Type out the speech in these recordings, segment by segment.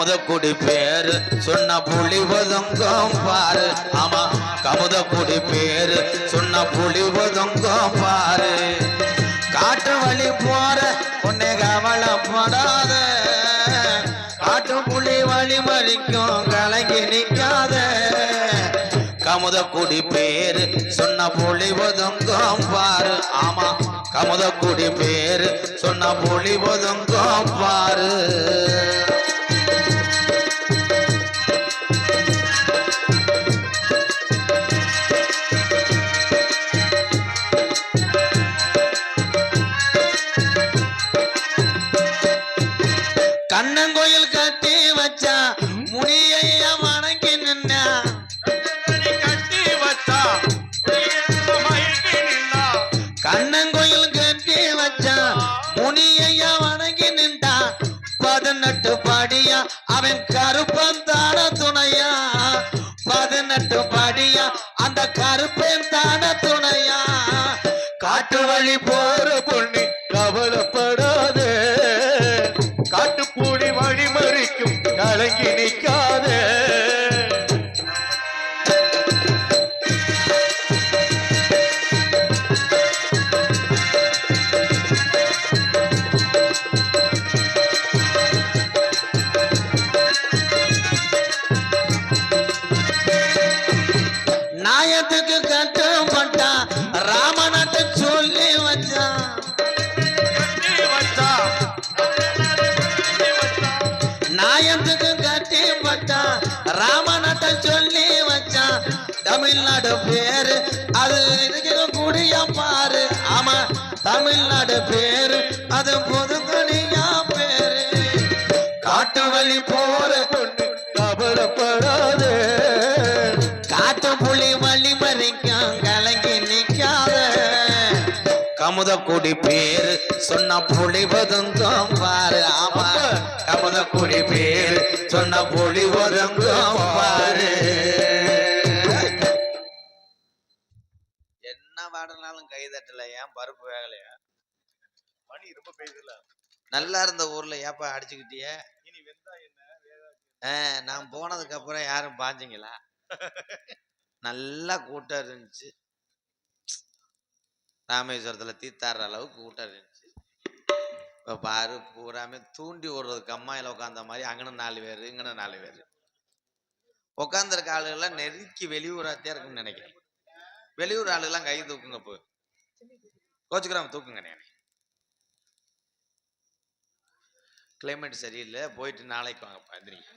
கமுதக்குடி பேரு சொன்ன புலி ஒதுங்கும் பாரு. ஆமா கமுதக்குடி பேரு சொன்ன புலி ஒதுங்கும் பாரு. காட்டு வழி போற உன்னை கவலைப்படாத காட்டு புலி வழி மறிக்கும் கலங்கி நிக்காத. கமுதக்குடி பேரு சொன்ன புலி ஒதுங்கும் பாரு. ஆமா கமுதக்குடி பேரு சொன்ன புலி ஒதுங்கும் பாரு. பதினெட்டு படியா? அந்த கருப்பேன் தான துணையா? காட்டு வழி போற பொண்ணு அது இருக்கிற குடிய பாரு. ஆமா தமிழ்நாடு பேரு. அது புதுக்கணியா பேரு. காட்டு வழி போற பொண்ணு காட்டு புலி வழி மறிக்கும் கலங்கி நிக்காத. கமுதக்குடி பேரு சொன்ன புலி ஒதுங்கும் பாரு. ஆமா கமுதக்குடி பேரு சொன்ன புலி ஒதுங்கும் பாரு. என்ன பாடினாலும் கை தட்டல ஏன் பருப்பு வேகலையா? மணி ரொம்ப பெய்யுதுல. நல்லா இருந்த ஊர்ல ஏப்பா அடிச்சுக்கிட்டிய? இனி வெந்தா என்ன? நான் போனதுக்கு அப்புறம் யாரும் பாஞ்சீங்களா? நல்லா கூட்டம் இருந்துச்சு. ராமேஸ்வரத்துல தீத்தாடுற அளவுக்கு கூட்டம் இருந்துச்சு. இப்போ பாரு பூராமே தூண்டி ஓடுறதுக்கு அம்மாயில உட்காந்த மாதிரி அங்கன நாலு பேர் இங்கன நாலு பேர். உட்காந்துருக்க ஆளுகள்லாம் நெருக்கி வெளியூராத்தே இருக்குன்னு நினைக்கிறேன். வெளியூர் ஆளுகள்லாம் கை தூக்குங்க இப்போ கோச்சுக்கிறாம தூக்குங்க நீ. கிளைமேட் சரியில்லை போயிட்டு நாளைக்கு வாங்க எந்திரிங்க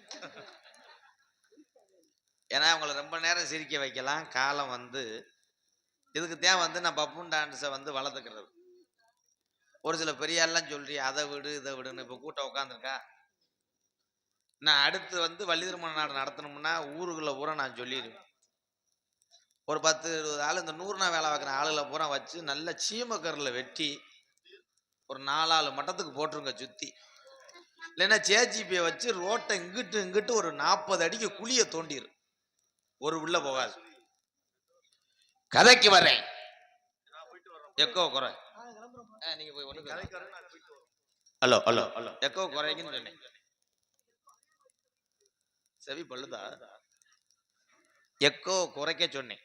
ஏன்னா அவங்கள ரொம்ப நேரம் சிரிக்க வைக்கலாம். காலம் வந்து இதுக்கு தான் வந்து நான் பப்புன் டான்ஸை வந்து வளர்த்துக்கிறது. ஒரு சில பெரிய எல்லாம் சொல்றி அதை விடு இதை விடுன்னு இப்போ கூட்டம் உட்காந்துருக்கா நான் அடுத்து வந்து வள்ளி திருமண நாடு நடத்தணும்னா ஊருக்குள்ள பூரா நான் சொல்லிடுவேன். ஒரு பத்து இருபது ஆள் இந்த நூறு நாள் வேலை பார்க்குற ஆளுகளை பூரா வச்சு நல்ல சீமக்கரில் வெட்டி ஒரு நாலாலு மட்டத்துக்கு போட்டுருங்க சுற்றி இல்லைன்னா சேஜிபியை வச்சு ரோட்டை இங்கிட்டு இங்கிட்டு ஒரு நாற்பது அடிக்கு குழியை தோண்டிரு. ஒரு உள்ள போகாது. கதைக்கு வரேன் எக்கோ குறை. நீங்க போய் ஹலோ ஹலோ ஹலோ. எக்கோ குறைக்குன்னு சொன்னேன். செவி பழுதா எக்கோ குறைக்க சொன்னேன்.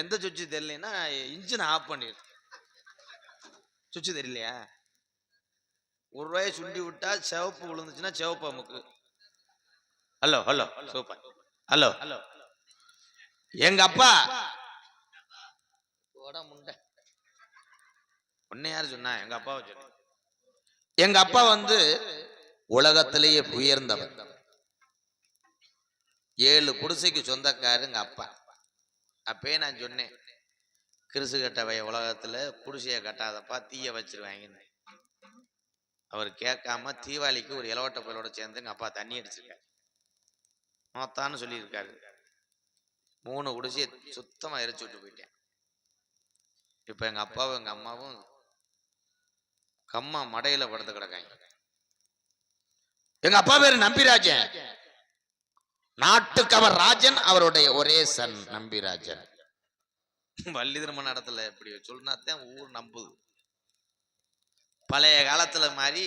எந்த சுவிட்சு தெரியலன்னா இன்ஜின் ஆஃப் பண்ணிடு. சுவிட்சு தெரியலையா? ஒரு ரூபாயை சுண்டி விட்டா சிவப்பு விழுந்துச்சுன்னா சிவப்பு அமுக்கு. Hello hello super. Hello. Hello எங்க அப்பா? முண்டை. உன்னை யார் சொன்னா? எங்க அப்பாவை சொன்ன எங்க அப்பா வந்து உலகத்திலேயே உயர்ந்தவர். ஏழு குடிசைக்கு சொந்தக்காரு எங்க அப்பா. அப்பயே நான் சொன்னேன் கிறிசு கட்டவைய உலகத்துல குடிசையை கட்டாதப்பா தீய வச்சிருவாங்கன்னு அவர் கேட்காம தீபாவளிக்கு ஒரு இலவட்ட பயலோட சேர்ந்து எங்கள் அப்பா தண்ணி அடிச்சிருக்காரு. மொத்தான்னு சொல்லியிருக்காரு. மூணு குடிசையை சுத்தமா எரிச்சு விட்டு போயிட்டேன். இப்போ எங்க அப்பாவும் எங்க அம்மாவும் கம்மா மடையில படுத்து கிடக்காங்க. எங்க அப்பா பேரு நம்பிராஜன். நாட்டுக்கு அவர் ராஜன் அவருடைய ஒரே சன் நம்பிராஜன் வள்ளி திருமண இடத்துல இப்படி சொன்னாத்தான் ஊர் நம்புது. பழைய காலத்துல மாதிரி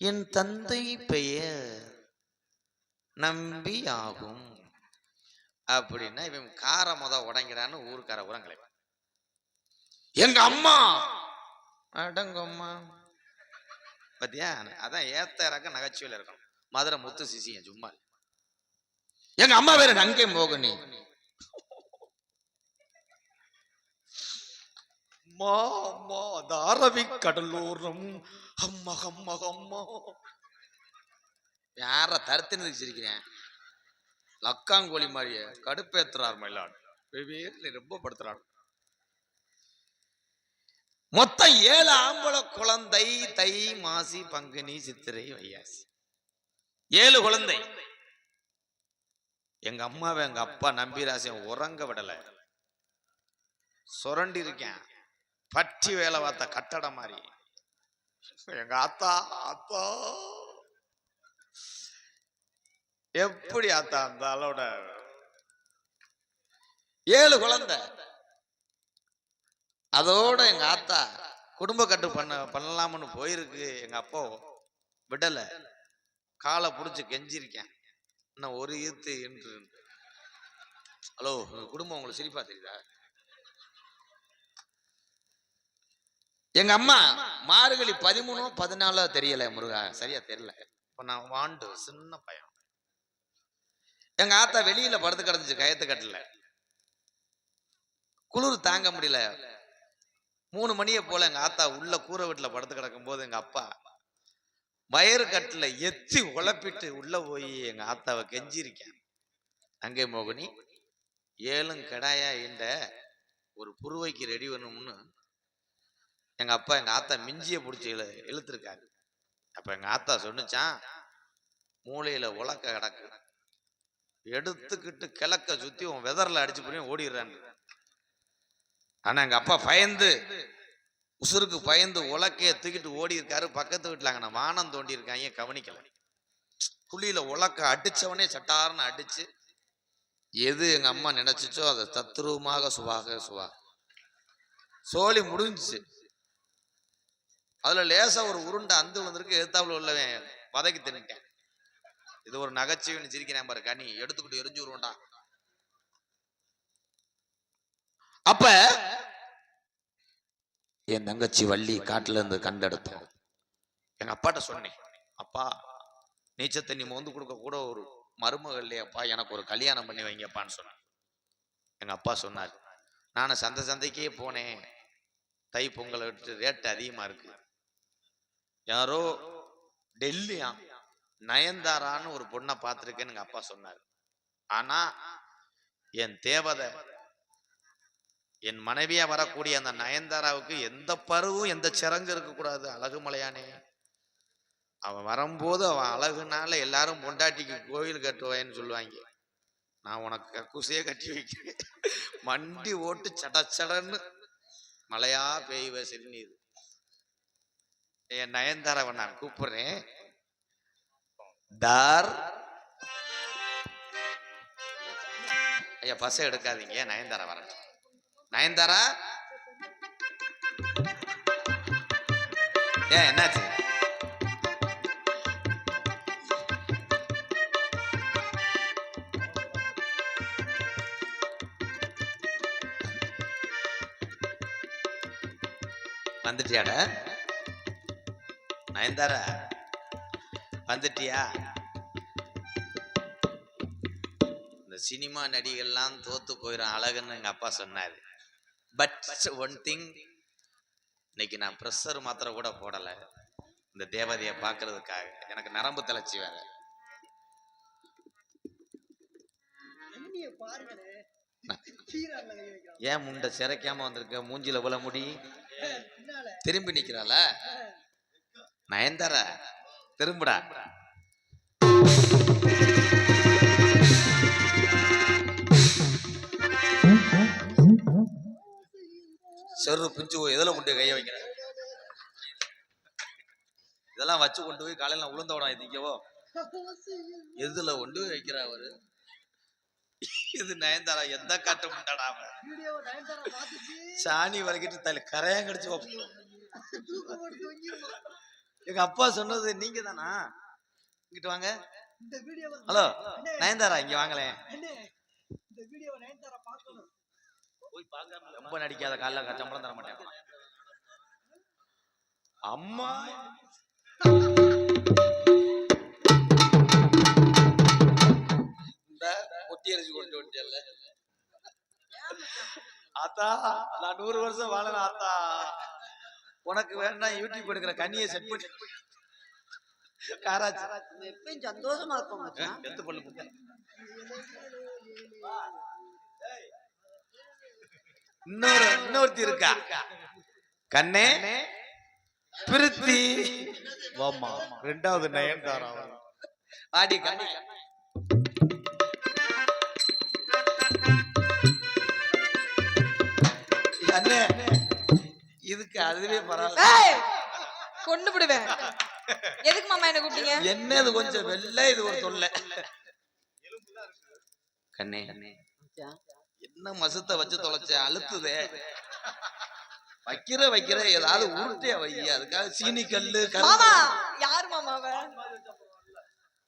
என் தந்தை பெயர் நம்பி ஆகும் அப்படின்னா இவன் கார முத உடங்கிறான்னு ஊருக்கார உரங்களை எங்க அம்மா! அடங்கம்மா. பத்தியா? அதான் ஏத்த இறக்க நகைச்சுவையில் இருக்கணும். மதுரை முத்து சிசியன் சும்மா எங்க அம்மா பேரு நங்கை மோகினி. அம்மா அந்த அரபி கடலோரம். அம்மா அம்மா அம்மா. யார தருத்தினதுக்கு சிரிக்கிறேன்? லக்காங்கோழி மாதிரிய கடுப்பேத்துறார் மயிலாடு. வெவ்வேறு ரொம்ப படுத்துறாரு மொத்தம் ஏழு ஆம்பளை குழந்தை தை மாசி பங்குனி சித்திரை வையாசி ஏழு குழந்தை. எங்க அம்மாவை எங்க அப்பா நம்பிராசியம் உறங்க விடல. சுரண்டி இருக்கேன் பட்டி வேலை பார்த்த கட்டடம் மாதிரி. எங்க அத்தா அத்தா எப்படி அத்தா அந்த அளவோட ஏழு குழந்தை. அதோட எங்க ஆத்தா குடும்ப கட்டு பண்ண பண்ணலாம்னு போயிருக்கு. எங்க அப்பா விடலை. காலை புடிச்சு கெஞ்சிருக்கேன். இன்னும் ஒரு ஈர்த்து என்று. ஹலோ உங்கள் குடும்பம் உங்களுக்கு சிரிப்பா தெரியுதா? எங்க அம்மா மார்கழி பதிமூணோ பதினாலோ தெரியல முருகா. சரியா தெரியல. இப்ப நான் வாண்டு சின்ன பையன். எங்க ஆத்தா வெளியில படுத்து கிடந்துச்சு கயத்து கட்டல. குளிர் தாங்க முடியல. மூணு மணியை போல எங்க ஆத்தா உள்ள கூரை வீட்டுல படுத்து கிடக்கும் போது எங்க அப்பா வயறு கட்டில் எத்தி உழப்பிட்டு உள்ளே போய் எங்கள் ஆத்தாவை கெஞ்சிருக்கேன். அங்கே மோகினி ஏழும் கடாயா இந்த ஒரு புருவைக்கு ரெடி பண்ணணும்னு எங்கள் அப்பா எங்கள் ஆத்தா மிஞ்சியை பிடிச்சி இழு இழுத்துருக்காரு. அப்போ எங்கள் ஆத்தா சொன்னுச்சான் மூளையில் உலக்க கிடக்கு. எடுத்துக்கிட்டு கிழக்க சுற்றி உன் வெதரில் அடிச்சு போய் ஓடிடுறான்னு ஆனால் எங்கள் அப்பா பயந்து உசுருக்கு பயந்து உலக்கைய தூக்கிட்டு ஓடி இருக்காரு பக்கத்து வீட்டுல அங்க வானம் தோண்டி இருக்காங்க கவனிக்கல. குழியில உலக்க அடிச்சவனே சட்டார்னு அடிச்சு எது எங்க அம்மா நினைச்சிச்சோ அதை தத்ரூபமாக சுவாக சுவா. சோழி முடிஞ்சுச்சு. அதுல லேசா ஒரு உருண்டை அந்து விழுந்திருக்கு. எதிர்த்தாப்புல உள்ளவன் வதக்கி தின்னுட்டேன். இது ஒரு நகைச்சுவைன்னு சிரிக்கிறேன் பாரு கனி. எடுத்துக்கிட்டு எரிஞ்சு வருவோண்டா அப்ப என் தங்கச்சி வள்ளி காட்டுல இருந்து கண்டெடுத்தோம். எங்க அப்பாட்ட சொன்னேன் அப்பா நீச்சல் தண்ணி மோந்து கொடுக்க கூட ஒரு மருமகள் இல்லையப்பா எனக்கு ஒரு கல்யாணம் பண்ணி வைங்கப்பான்னு சொன்னேன் எங்க அப்பா சொன்னார் நான் சந்தை சந்தைக்கே போனேன். தை பொங்கலை விட்டு ரேட்டு அதிகமா இருக்கு. யாரோ டெல்லியா நயன்தாரான்னு ஒரு பொண்ணை பார்த்துருக்கேன்னு எங்க அப்பா சொன்னார். ஆனா என் தேவதை என் மனைவியா வரக்கூடிய அந்த நயன்தாராவுக்கு எந்த பருவும் எந்த சிறங்கு இருக்கக்கூடாது அழகு மலையானே. அவன் வரும்போது அவன் அழகுனால எல்லாரும் பொண்டாட்டிக்கு கோயில் கட்டுவேன்னு சொல்லுவாங்க. நான் உனக்கு கக்குசையே கட்டி வைக்கிறேன். மண்டி ஓட்டு சட சடன்னு மழையா பெய்வ சிறுநீர். என் நயன்தாராவை நான் கூப்பிடுறேன். தார் ஐயா பசை எடுக்காதீங்க. நயன்தாரா வரட்டும். நயன்தாரா? ஏன் என்னாச்சு? வந்துட்டியாட? நயன்தாரா வந்துட்டியா? இந்த சினிமா நடிகர்லாம் தோத்து போயிடும் அழகுன்னு எங்க அப்பா சொன்னார். பட் ஒன் திங் இன்னைக்கு நான் ப்ரெஷர் மாத்திரை கூட போடல. இந்த தேவதையை பார்க்கிறதுக்காக. எனக்கு நரம்பு தளர்ச்சி வேற. ஏன் முண்டை சிறைக்காம வந்திருக்க? மூஞ்சில விழ முடி. திரும்பி நிக்கிறாள? நயன்தாரா? திரும்புடா. செரு பிஞ்சு போய் எதுல கொண்டு கைய வைக்கிற இதெல்லாம் வச்சு கொண்டு போய் காலையில நான் உளுந்த விடம் எதிக்கவோ எதுல கொண்டு போய் வைக்கிற அவரு? இது நயன்தாரா எந்த காட்டு முண்டாடா அவன்? வீடியோ நயன்தாரா பார்த்துட்டு சாணி வரைக்கிட்டு தலை கரையான் கடிச்சு வைப்போம் எங்க அப்பா சொன்னது நீங்க தானா இங்கிட்டு வாங்க. ஹலோ நயன்தாரா இங்க வாங்களேன் அண்ணே இந்த வீடியோவை நயன்தாரா பார்க்கணும் ரொம்ப நடிக்காத காலைல க- சம்பளம் தர மாட்டேன். அம்மா. இந்த கொட்டி அரிசி கொண்டு வந்துட்டேன்ல. ஆத்தா நான் நூறு வருஷம் வாழணும் ஆத்தா. உனக்கு வேணா யூடியூப் எடுக்கிற கண்ணியை செட் பண்ணி. காராச்சி எப்பயும் சந்தோஷமா இருக்கும் எத்து முட்டை இன்னொரு இன்னொருத்தி இருக்கா? கண்ணே? பிரித்தி. வாமா ரெண்டாவது நயன்தாரா ஆடி கண்ணே. அண்ணே இதுக்கு அதுவே பரவாயில்ல. ஏய் கொண்டு விடுவேன். எதுக்கு மாமா என்ன கூப்பிட்டீங்க? என்ன இது கொஞ்சம் வெள்ளை இது ஒரு தொல்லை. கண்ணே. கண்ணே. என்ன மசத்தை வச்சு தொலைச்ச அழுத்துதே. வைக்கிற வைக்கிற ஏதாவது உருட்டைய வை அதுக்காக சீனி கல்லு யார் மாமா அவ?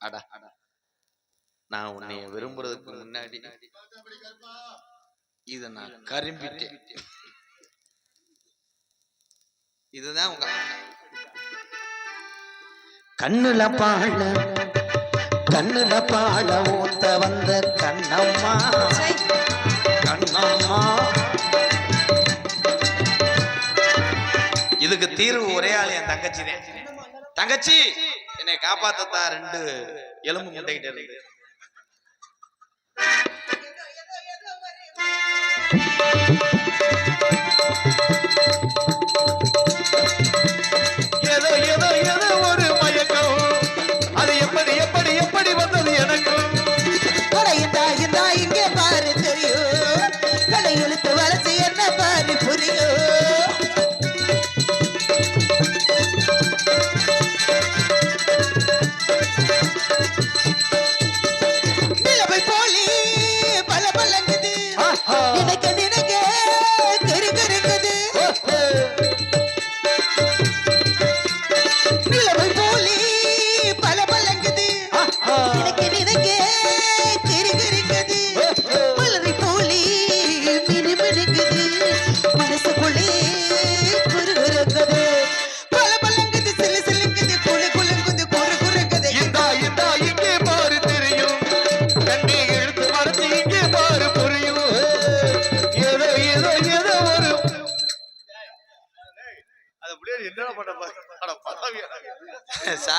அடா அடா. நான் உன்னைய விரும்புறதுக்கு முன்னாடி இத நான் கரும்பிட்டேன். இதுதான் உங்க கண்ணுல பாழ கண்ணுல பாழ ஊத்த வந்த கண்ணம்மா. இதுக்கு தீர்வு ஒரே ஆள் என் தங்கச்சி தான். தங்கச்சி என்னை காப்பாத்தத்தான் ரெண்டு எலும்பு முட்டைகிட்ட இருக்கு ஏதோ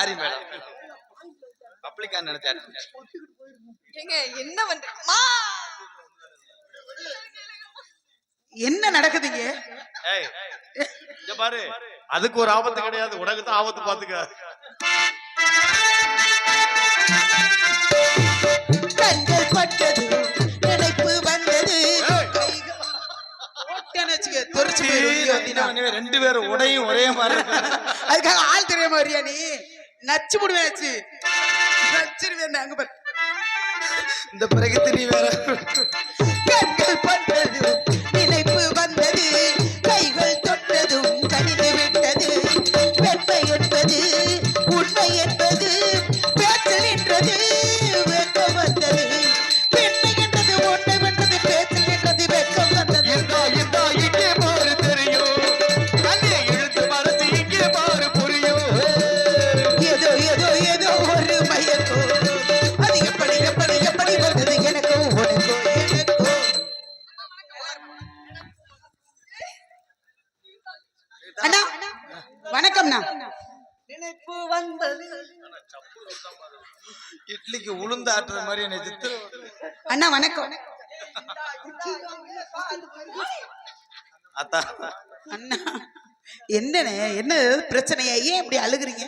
சாரி மேடம்? பப்ளிக்கா ஏங்க என்ன மா! என்ன நடக்குதுங்க? ஏய் இங்க பாரு. அதுக்கு ஒரு ஆபத்து கிடையாது. உனக்கு தான் ஆபத்து பாத்துக்க கண்கள் பட்டது நினைப்பு வந்தது. ரெண்டு பேரும் உடையும் ஒரே மாதிரி. அதுக்காக ஆள் தெரியாம வரியா நீ? நச்சு முடிவாச்சு நச்சிருவேன் அங்க பாரு. இந்த பிறகு நீ வேற கண்கள் பட்டது என்னண்ணே என்ன பிரச்சனையா? ஏன் இப்படி அழுகுறீங்க?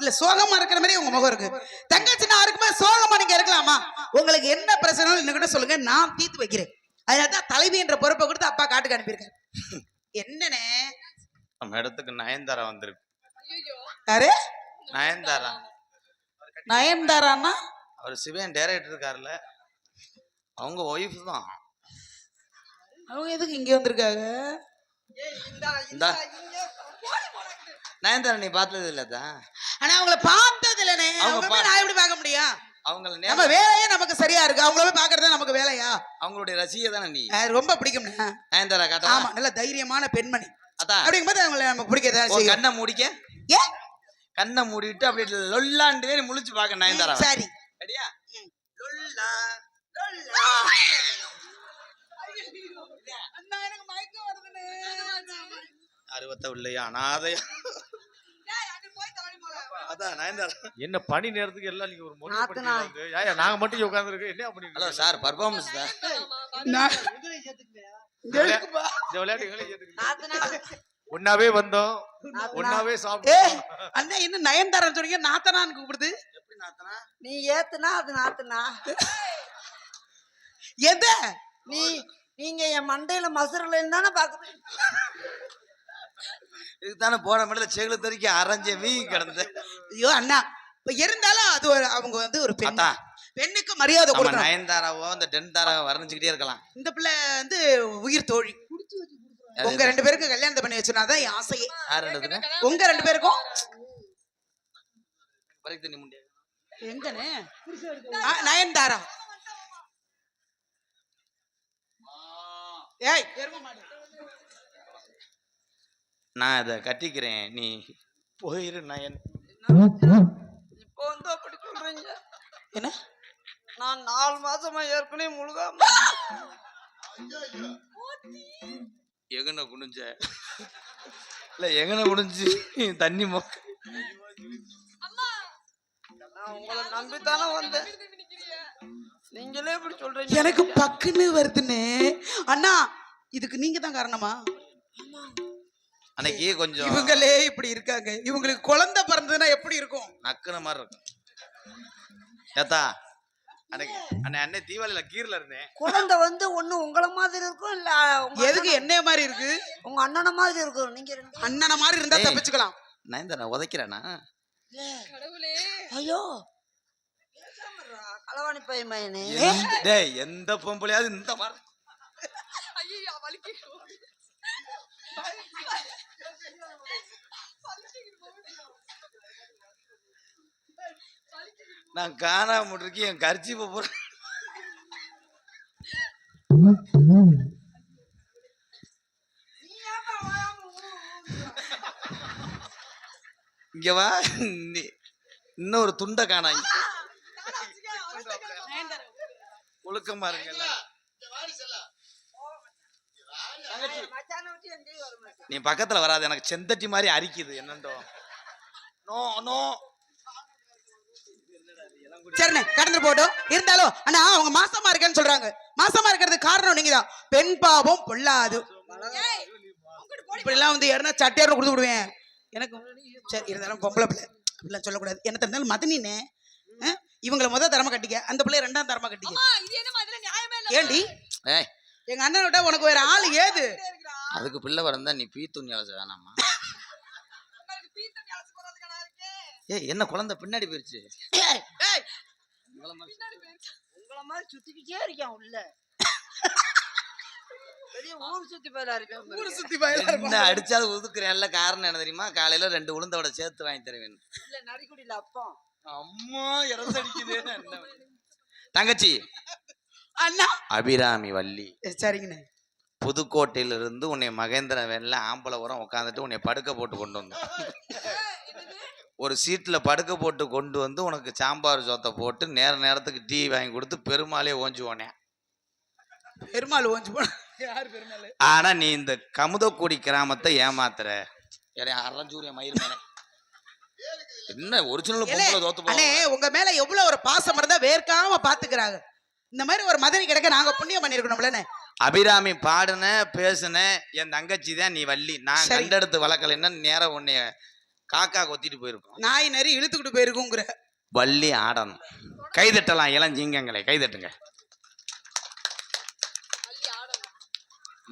இல்ல சோகமா இருக்கிற மாதிரி உங்க முகம் இருக்கு. தங்கச்சி நான் இருக்குமே சோகமா நீங்க இருக்கலாமா? உங்களுக்கு என்ன பிரச்சனை என்ன சொல்லுங்க. நான் தீர்த்து வைக்கிறேன். அதனால தான் தலைவி என்ற பொறுப்பை கொடுத்து அப்பா காட்டுக்கு அனுப்பியிருக்காரு. என்னண்ணே நம்ம இடத்துக்கு நயன்தாரா வந்திருக்கு. யாரு? நயன்தாரா. நயன்தாரான்னா அவர் சிவன் டைரக்டர் இருக்காருல்ல. அவங்க ஒய்ஃப் தான். அவங்க எதுக்கு இங்க வந்திருக்காங்க? நயன்தாரா நீ பார்த்தது இல்லதா ஆனா அவங்கள பார்த்தது இல்லனே அவங்க நான் எப்படி பார்க்க முடியும்? அவங்கள நம்ம வேலையே நமக்கு சரியா இருக்கு. அவங்கள போய் பாக்குறது நமக்கு வேலையா? அவங்களுடைய ரசிகை தானே நீ? ரொம்ப பிடிக்கும்ண்ணா. நயன்தாரா காட்டா ஆமா நல்ல தைரியமான பெண்மணி. அதான். அப்படிங்கும்போது அவங்கள நமக்கு செய்யும் கண்ணை மூடிக்க? ஏன் கண்ணை மூடிட்டு அப்படியே லொல்லாண்டு முழிச்சு பார்க்க நயன்தாரா சரி. சரியா லொல்லா. அண்ணா எனக்கு அறுபத்த இல்லையா அனாதையா அதான் நயன்தாரா என்ன பணி நேரத்துக்கு எல்லாம் நீங்க ஒரு மொழி ஏயா நாங்க மட்டும் என்ன ஹலோ இருக்கீங்க? சார் பர்ஃபார்மன்ஸ் தான் இந்த விளையாட்டு எங்களை ஒன்னாவே வந்தோம். ஒன்னாவே சாப்பிட்டோம். அண்ணா என்ன நயன்தாரன் சொன்னீங்க? நாத்தனான்னு கூப்பிடுது. எப்படி நாத்தனா? நீ ஏத்துனா அது நாத்துனா. எத? நீ நீங்க என் மண்டையில மசுரல தானே பாக்குறீங்க இதுக்கு தானே போன மேடல செகுல தெறிக்க அரைஞ்ச வீங்கி கிடந்தேன் ஐயோ அண்ணா இப்ப இருந்தாலும் அது ஒரு அவங்க வந்து ஒரு பெண் அதான் பெண்ணுக்கு மரியாதை கொடுக்கணும். நயன்தாராவோ இந்த டென்தாராவோ வர்ணிச்சுக்கிட்டே இருக்கலாம். இந்த பிள்ளை வந்து உயிர் தோழி. உங்க ரெண்டு பேருக்கு கல்யாணத்தை பண்ணி வச்சுனாதான் என் ஆசையே. உங்க ரெண்டு பேருக்கும்? நயன்தாரா? ஏய். நான் இதை கட்டிக்கிறேன். நீ போயிரு நயன் இப்போ வந்து அப்படி சொல்றீங்க? என்ன? நான் நாலு மாசமா ஏற்கனவே முழுகாம எங்கன குனிஞ்ச? இல்ல எங்கன குனிஞ்சு? தண்ணி மொ நான் உங்களை நம்பித்தானே வந்தேன். நீங்களே இப்படி சொல்றீங்க. எனக்கு பக்குன்னு வருதுன்னு. அண்ணா இதுக்கு நீங்க தான் காரணமா? அன்னைக்கு கொஞ்சம் இவங்களே இப்படி இருக்காங்க. இவங்களுக்கு குழந்தை பிறந்ததுன்னா எப்படி இருக்கும்? நக்குன மாதிரி இருக்கும். ஏத்தா அன்னைக்கு அன்னை அன்னை தீபாவளியில கீரல இருந்தேன். குழந்தை வந்து ஒண்ணு உங்கள மாதிரி இருக்கும் இல்ல உங்க எதுக்கு என்னைய மாதிரி இருக்கு? உங்க அண்ணனை மாதிரி இருக்கும். நீங்க ரெண்டு அண்ணன மாதிரி இருந்தா. தப்பிச்சுக்கலாம். நயன்தாரா உதைக்கிறேனா? கடவுளே ஐயோ. களவாணி பையன் டேய் எந்த பொம்பளையாவது இந்த மாதிரி ஐயோ வலிக்கு. நான் காணாம இருக்கேன் என் கரிச்சி போறேன் இங்க வா. நீ இன்னொரு துண்டை காணாங்க ஒழுக்கமா இருங்கல்ல நீ பக்கத்துல வராது. எனக்கு செந்தட்டி மாதிரி அரிக்குது. என்னண்டோ? No no. சரிண்ணே கடந்து போட்டோம் இருந்தாலும் அண்ணா அவங்க மாசமா இருக்கேன்னு சொல்றாங்க. மாசமா இருக்கிறதுக்கு காரணம் நீங்க தான் பெண் பாவம் பொல்லாது. இப்படி எல்லாம் வந்து யாருன்னா சட்டையாரம் கொடுத்து விடுவேன். எனக்கு சரி இருந்தாலும் பொம்பளை பிள்ளை அப்படிலாம் சொல்லக்கூடாது. என்ன இருந்தாலும் மதனினே? இவங்கள முத தரமா கட்டிக்க. அந்த பிள்ளைய ரெண்டாம் தரமா கட்டிக்க. ஏண்டி? ஏய். எங்க அண்ணன் விட்டா உனக்கு வேற ஆள் ஏது? அதுக்கு பிள்ளை வரந்தா நீ பீ துணி அலச வேணாமா? ஏய் என்ன குழந்தை பின்னாடி போயிருச்சு? உங்கள மாதிரி சுத்திக்கிட்டே இருக்கேன் உள்ள பெரிய ஊர் சுத்தி போயிடா இருக்கேன் ஊரு சுத்தி பயலா என்ன. அடிச்சாலும் ஒதுக்குறேன்ல காரணம் என்ன தெரியுமா? காலையில ரெண்டு உளுந்தோட சேர்த்து வாங்கி தருவேன். இல்ல நரிக்குடியில அப்பம். அம்மா இறந்து அடிக்குது. தங்கச்சி. அண்ணா. அபிராமி வள்ளி. சரிங்கண்ணே. புதுக்கோட்டையில இருந்து உன்னை மகேந்திர வேன்ல ஆம்பளை உரம் உட்காந்துட்டு உன்னை படுக்க போட்டு கொண்டு வந்தோம் ஒரு சீட்ல படுக்க போட்டு கொண்டு வந்து உனக்கு சாம்பார் சோத்தை போட்டு நேர நேரத்துக்கு டீ வாங்கி கொடுத்து பெருமாளே ஓஞ்சு போனேன் பெருமாள் ஓஞ்சு போன யார் பெருமாள் ஆனா நீ இந்த கமுதக்குடி கிராமத்தை ஏமாத்துற. அரைஞ்சூரிய மயிர் மேலே? என்ன ஒரிஜினல் பொம்பளை தோத்து அண்ணே போவாங்க உங்க மேல எவ்வளவு ஒரு பாசம் இருந்தா வேர்க்காம பாத்துக்கிறாங்க. இந்த மாதிரி ஒரு மதனி கிடைக்க நாங்க புண்ணியம் பண்ணிருக்கணும்லண்ணே அபிராமி பாடுன பேசுன என் தங்கச்சி தான் நீ வள்ளி. நான். கண்டெடுத்து வளர்க்கலைன்னா நேரம் உன்னைய காக்கா கொத்திட்டு போயிருக்கோம். நாய் நரி இழுத்துக்கிட்டு போயிருக்குங்கிற. வள்ளி ஆடணும். கைதட்டலாம் இளஞ்சிங்கங்களை கைதட்டுங்க.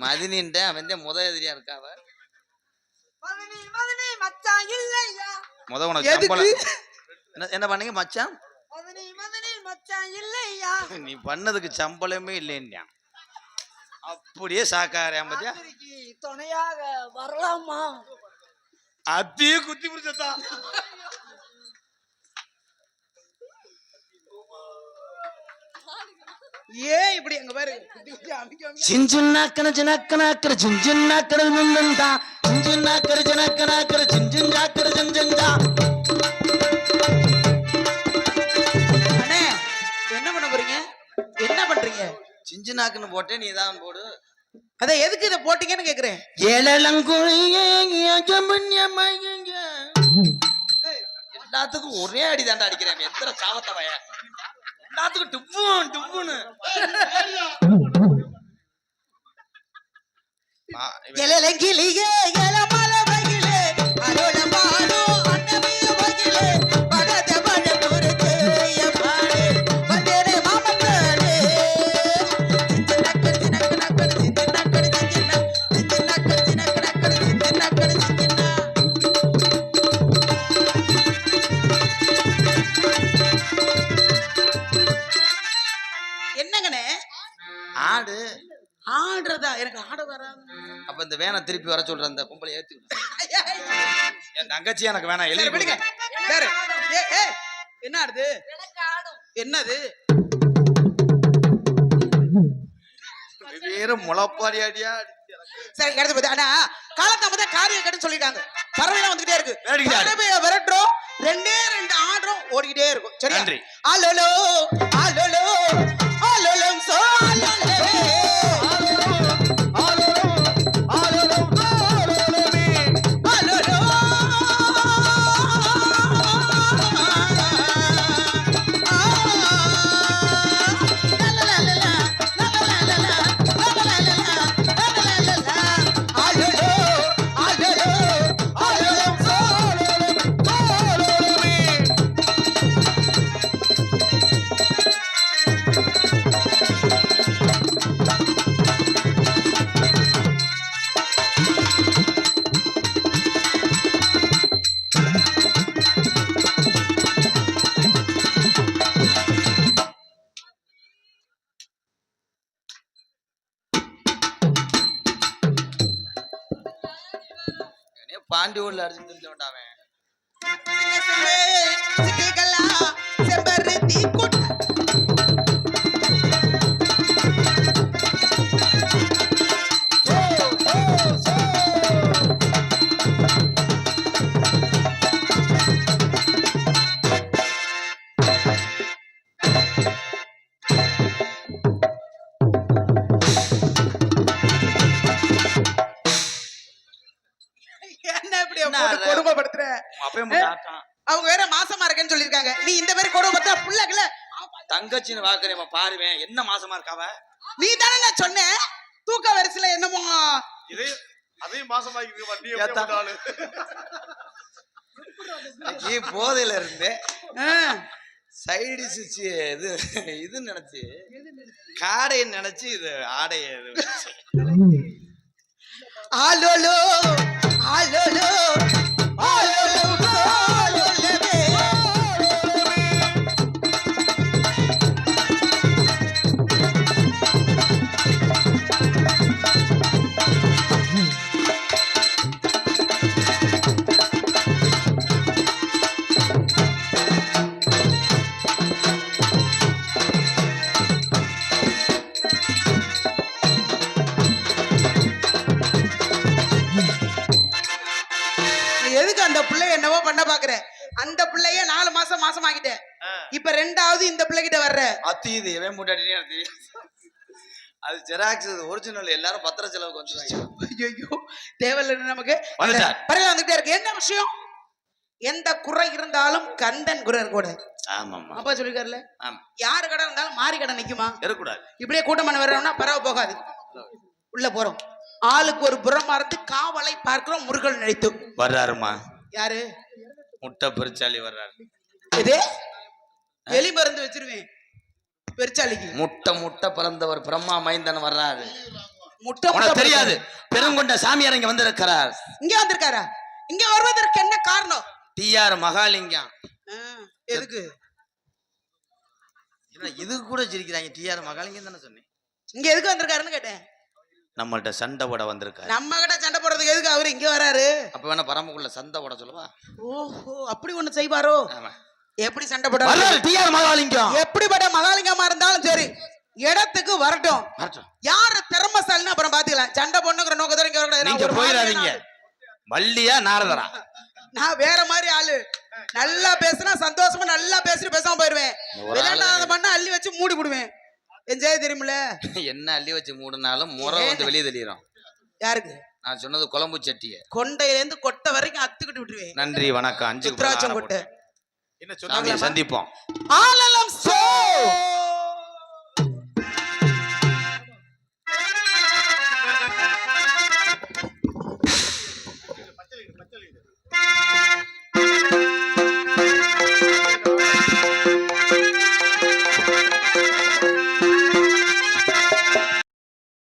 மதினின்ட்ட அவன் முத எதிரியா இருக்காவ முத உனக்கு சம்பளம். என்ன என்ன பண்ணீங்க மச்சான்? மதனி மதனி மச்சான் இல்லையா? நீ பண்ணதுக்கு சம்பளமே இல்லைன்யா அப்படியே சாக்காரியா பத்தியா துணையாக வரலாமா? அத்தையே குத்தி பிடிச்சதா ஏன் இப்படி அங்க பாரு? சிஞ்சுன்னாக்கன ஜனக்கனாக்கர சிஞ்சுன்னாக்கர முந்தந்தா சிஞ்சுன்னாக்கர ஜனக்கனாக்கர சிஞ்சுன்னாக்கர ஜஞ்சந்தா அண்ணே என்ன பண்ண போறீங்க? என்ன பண்றீங்க? சிஞ்சுனாக்குன்னு போட்டேன் நீ தான் போடு. அத எதுக்கு இத போட்டீங்கன்னு கேக்குறேன். எல்லாத்துக்கும் ஒரே அடி அடிக்கிறேன். எத்தனை சாவத்தவையா காத்துக்கு எல்லாத்துக்கும் டுப்பு டுப்புன்னு எலலங்கிலியே எலமல வகிலே வேனை திருப்பி வர சொல்ற அந்த பொம்பளை ஏத்தி. என் தங்கச்சி எனக்கு வேணாம் எழுதி விடுங்க. என்ன ஆடுது என்னது? வேற முளப்பாடி அடியா சரி எடுத்து போது ஆனா காலத்தாம தான் காரியம் கட்டுன்னு சொல்லிட்டாங்க. பறவைலாம் வந்துகிட்டே இருக்கு. பறவைய விரட்டுறோம். ரெண்டே ரெண்டு ஆடுறோம் ஓடிக்கிட்டே இருக்கும். சரி நன்றி. ஆலோலோ ஆலோலோ ஆலோலம் சோ ஆலோலே ஏத்தா. இன்னைக்கு போதையில இருந்து. சைடு சுச்சு இது இது நினைச்சு காடையை நினைச்சு? இது ஆடைய ஆலோலோ. ஜெராக்ஸ் ஒரிஜினல் எல்லாரும் பத்திர செலவுக்கு வந்துருவாங்க ஐயோ தேவையில்லை நமக்கு. பரவாயில்ல வந்துட்டே இருக்கு. என்ன விஷயம்? எந்த குறை இருந்தாலும் கந்தன் குரர் கூட ஆமாம்மா. அப்பா சொல்லிருக்காருல்ல ஆமா. யாரு கடை இருந்தாலும் மாறி கடை நிக்குமா? இருக்கக்கூடாது இப்படியே கூட்டம் பண்ண வர்றோம்னா பரவ போகாது. உள்ள போறோம். ஆளுக்கு ஒரு புறமா இருந்து காவலை பார்க்கிறோம் முருகல் நினைத்து. வர்றாருமா யாரு? முட்டை பெருச்சாளி வர்றாரு. இது? எலி மருந்து வச்சிருவேன். பெருச்சாளிக்கு. முட்டை முட்டை பிறந்தவர் பிரம்மா மைந்தன் வர்றாரு. முட்டை தெரியாது. பெருங்கொண்ட சாமியார் இங்க வந்திருக்கிறார். இங்க வந்திருக்காரா? இங்க வருவதற்கு என்ன காரணம்? டிஆர் மகாலிங்கம். எதுக்கு? இதுக்கு கூட சிரிக்கிறாங்க. டிஆர் மகாலிங்கம் தானே சொன்னேன். இங்க எதுக்கு வந்திருக்காருன்னு கேட்டேன். நம்மள்ட்ட சண்டை போட வந்திருக்காரு. நம்ம கிட்ட சண்டை போடுறது போறதுக்கு எதுக்கு அவரு இங்க வராரு? அப்ப வேணா பரம்புக்குள்ள சந்தை போட சொல்லவா? ஓஹோ அப்படி ஒண்ணு செய்வாரோ? எப்படி சண்டை போட்டாரு டிஆர் மகாலிங்கம். எப்படிப்பட்ட மகாலிங்கமா இடத்துக்கு வரட்டும். யாரு திறமசாலின்னு அப்புறம் பாத்துக்கலாம் சண்டை பொண்ணுங்கிற நோக்கத்தோட இங்க வரக்கூடாது. நான் நீங்க போயிடாதீங்க. வள்ளியா நாரதரா? நான் வேற மாதிரி ஆளு. நல்லா பேசுனா சந்தோஷமா நல்லா பேசிட்டு பேசாம போயிருவேன். விளையாடாத பண்ண அள்ளி வச்சு மூடி விடுவேன் என்ஜாய் தெரியுமில என்ன அள்ளி வச்சு மூடினாலும் முறை வந்து வெளியே தெளிகிறோம் யாருக்கு? நான் சொன்னது குழம்பு சட்டிய. கொண்டையில இருந்து கொட்டை வரைக்கும் அத்துக்கிட்டு விட்டுருவேன். நன்றி வணக்கம். அஞ்சு உத்ராட்சம் கொட்டை என்ன சொன்னாங்க? சந்திப்போம். ஆலலம் சோ!